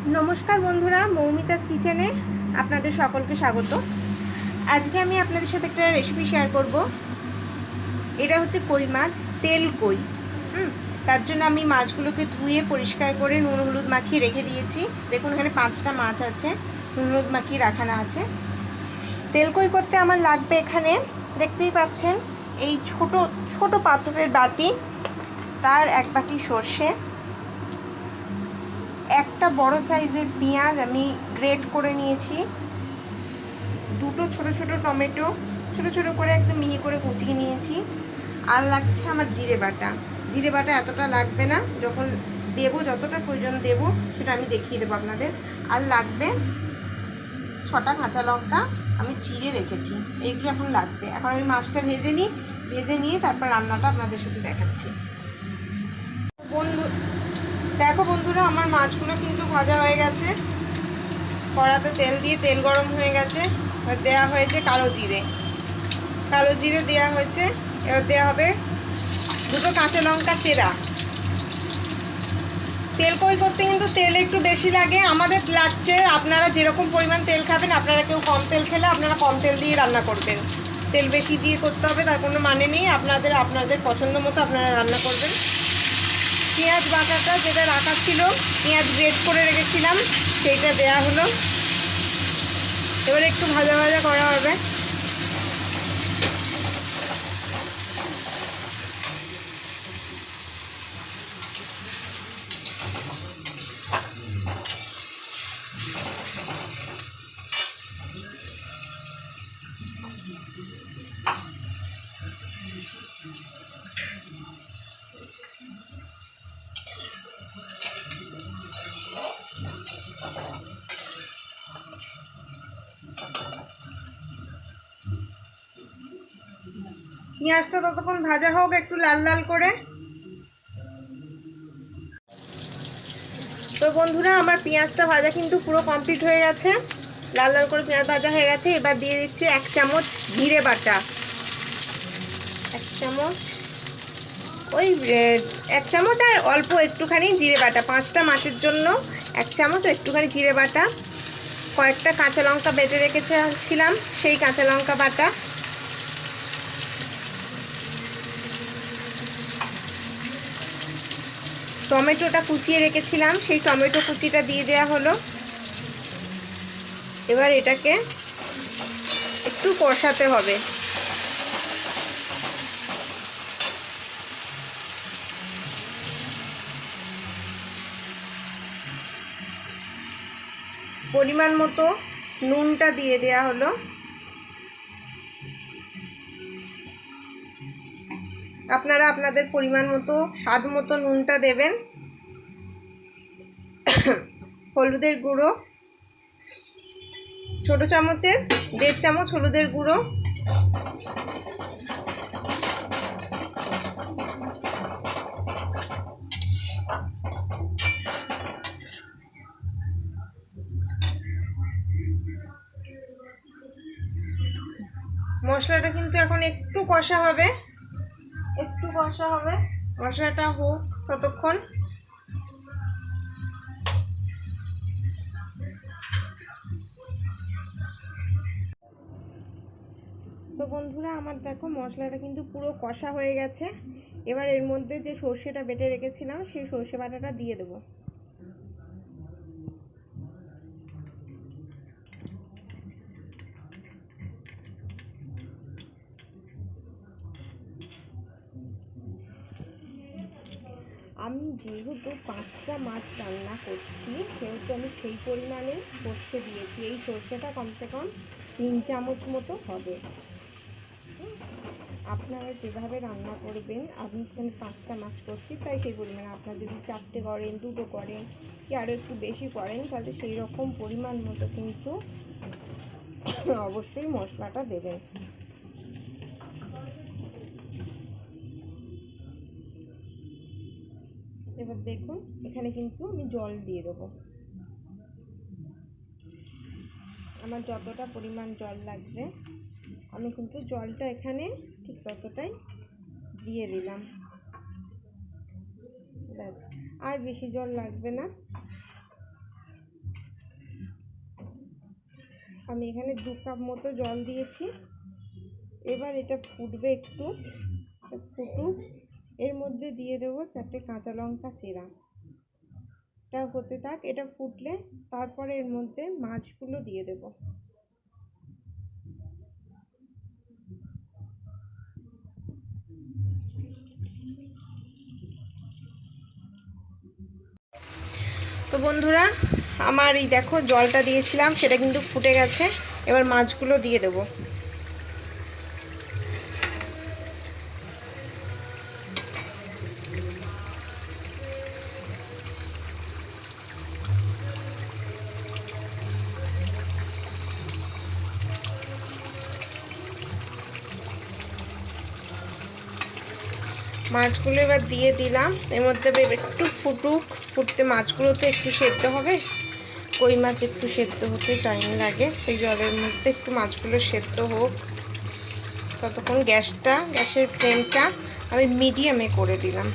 নমস্কার বন্ধুরা, মৌমিতাস কিচেনে আপনাদের সকলকে স্বাগত। আজকে আমি আপনাদের সাথে একটা রেসিপি শেয়ার করব। এটা হচ্ছে কই মাছ, তেল কই, হুম? তার জন্য আমি মাছগুলোকে ধুয়ে পরিষ্কার করে নুন হলুদ মাখিয়ে রেখে দিয়েছি। দেখুন, এখানে পাঁচটা মাছ আছে, নুন হলুদ মাখিয়ে রাখানো আছে। তেল কই করতে আমার লাগবে এখানে, দেখতেই পাচ্ছেন, এই ছোট ছোট পাথরের বাটি, তার এক বাটি সর্ষে একটা বড় সাইজের পেঁয়াজ আমি গ্রেট করে নিয়েছি। দুটো ছোট ছোট টমেটো, ছোট ছোট করে একদম মিহি করে কুচিয়ে নিয়েছি। আর লাগছে আমার জিরে বাটা। জিরে বাটা এতটা লাগবে না, যখন দেবো, যতটা প্রয়োজন দেবো, সেটা আমি দেখিয়ে দেবো আপনাদের। আর লাগবে ছটা কাঁচা লঙ্কা আমি চিড়ে রেখেছি এইগুলো এখন লাগবে। এখন আমি মাছটা ভেজে নিই, ভেজে নিয়ে তারপর রান্নাটা আপনাদের সাথে দেখাচ্ছি। বন্ধু দেখো বন্ধুরা, আমার মাছগুলো কিন্তু ভাজা হয়ে গেছে। কড়াতে তেল দিয়ে তেল গরম হয়ে গেছে। এবার দেওয়া হয়েছে কালো জিরে। কালো জিরে দেওয়া হয়েছে। এবার দেওয়া হবে দুটো কাঁচা লঙ্কা চেরা। তেল কই করতে কিন্তু তেল একটু বেশি লাগে। আমাদের লাগছে, আপনারা যেরকম পরিমাণ তেল খাবেন, আপনারা কেউ কম তেল খেলে আপনারা কম তেল দিয়ে রান্না করবেন। তেল বেশি দিয়ে করতে হবে, তার কোনো মানে নেই। আপনাদের আপনাদের পছন্দ মতো আপনারা রান্না করবেন। পেঁয়াজ বাটাটা যেটা রাখা ছিল, পেঁয়াজ গ্রেট করে রেখেছিলাম, সেইটা দেয়া হলো। এবার একটু ভাজা ভাজা করা হবে। পেঁয়াজটা ততক্ষণ ভাজা হোক, একটু লাল লাল করে। তো বন্ধুরা, আমার পেঁয়াজটা ভাজা কিন্তু পুরো কমপ্লিট হয়ে গেছে। লাল লাল করে পেঁয়াজ ভাজা হয়ে গেছে। এবার দিয়ে দিচ্ছি এক চামচ জিরে বাটা। এক চামচ ওই এক চামচ আর অল্প একটুখানি জিরে বাটা। পাঁচটা মাছের জন্য এক চামচ একটুখানি জিরে বাটা। কয়েকটা কাঁচা লঙ্কা বেটে রেখেছিলাম, সেই কাঁচা লঙ্কা বাটা। টমেটোটা কুচিয়ে রেখেছিলাম, সেই টমেটো কুচিটা দিয়ে দেওয়া হলো। এবার এটাকে একটু কষাতে হবে। পরিমাণ মতো নুনটা দিয়ে দেওয়া হলো। আপনারা আপনাদের পরিমাণ মতো, স্বাদ মতো নুনটা দেবেন। হলুদের গুঁড়ো, ছোট চামচের, দেড় চামচ হলুদের গুঁড়ো, মশলাটা কিন্তু এখন একটু কষা হবে। কষা হবে। মশলাটা হোক ততক্ষণ। তো বন্ধুরা, আমার দেখো মশলাটা কিন্তু পুরো কষা হয়ে গেছে। এবার এর মধ্যে যে সর্ষেটা বেটে রেখেছিলাম, সেই সর্ষে বাটাটা দিয়ে দেবো। আমি যেহেতু পাঁচটা মাছ রান্না করছি, সেহেতু আমি সেই পরিমাণে সর্ষে দিয়েছি। এই সর্ষেটা কমসে কম তিন চামচ মতো হবে। আপনারা যেভাবে রান্না করবেন, আমি এখানে পাঁচটা মাছ করছি, তাই সেই পরিমাণে। আপনারা যদি চারটে করেন, দুটো করেন, কি আরও একটু বেশি করেন, তাহলে সেই রকম পরিমাণ মতো কিন্তু অবশ্যই মশলাটা দেবেন। এবার দেখুন, এখানে কিন্তু আমি জল দিয়ে দেবো। আমার যতটা পরিমাণ জল লাগবে, আমি কিন্তু জলটা এখানে ঠিক ততটাই দিয়ে দিলাম। ব্যাস, আর বেশি জল লাগবে না। আমি এখানে দু কাপ মতো জল দিয়েছি। এবার এটা ফুটবে একটু, ফুটুক। এর মধ্যে দিয়ে দেবো চারটে কাঁচা লঙ্কা চেরা। এটা হতে থাক, এটা ফুটলে তারপরে এর মধ্যে মাছগুলো দিয়ে দেবো। তো বন্ধুরা, আমার এই দেখো জলটা দিয়েছিলাম, সেটা কিন্তু ফুটে গেছে। এবার মাছগুলো দিয়ে দেবো। মাছগুলো এবার দিয়ে দিলাম। এর মধ্যে একটু ফুটুক, ফুটতে মাছগুলো তো একটু সেদ্ধ হবে। কই মাছ একটু সেদ্ধ হতে টাইম লাগে, সেই জলের মধ্যে একটু মাছগুলো সেদ্ধ হোক। ততক্ষণ গ্যাসটা, গ্যাসের ফ্লেমটা আমি মিডিয়ামে করে দিলাম।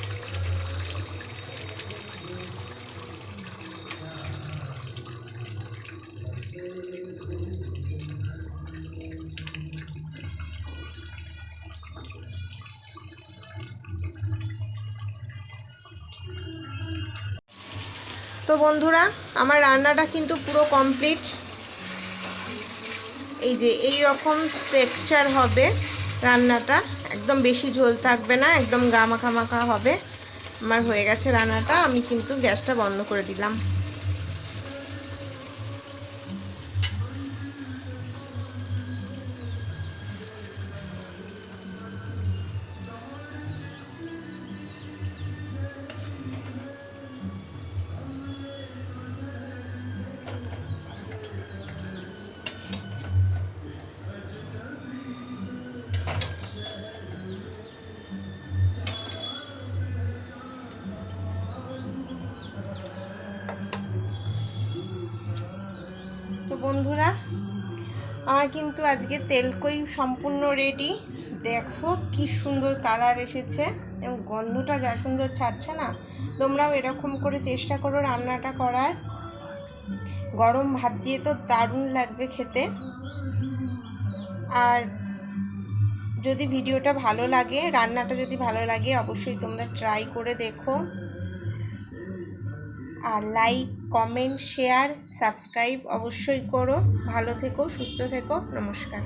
তো বন্ধুরা, আমার রান্নাটা কিন্তু পুরো কমপ্লিট এই যে, এই রকম স্ট্রেকচার হবে রান্নাটা। একদম বেশি ঝোল থাকবে না, একদম গা মাখা মাখা হবে। আমার হয়ে গেছে রান্নাটা, আমি কিন্তু গ্যাসটা বন্ধ করে দিলাম। আমার কিন্তু আজকে তেলকই সম্পূর্ণ রেডি দেখো কি সুন্দর কালার এসেছে এবং গন্ধটা যা সুন্দর ছাড়ছে না। তোমরাও এরকম করে চেষ্টা করো রান্নাটা করার। গরম ভাত দিয়ে তো দারুণ লাগবে খেতে। আর যদি ভিডিওটা ভালো লাগে, রান্নাটা যদি ভালো লাগে, অবশ্যই তোমরা ট্রাই করে দেখো। আর লাইক কমেন্ট শেয়ার সাবস্ক্রাইব অবশ্যই করো। ভালো থেকো সুস্থ থেকো। নমস্কার।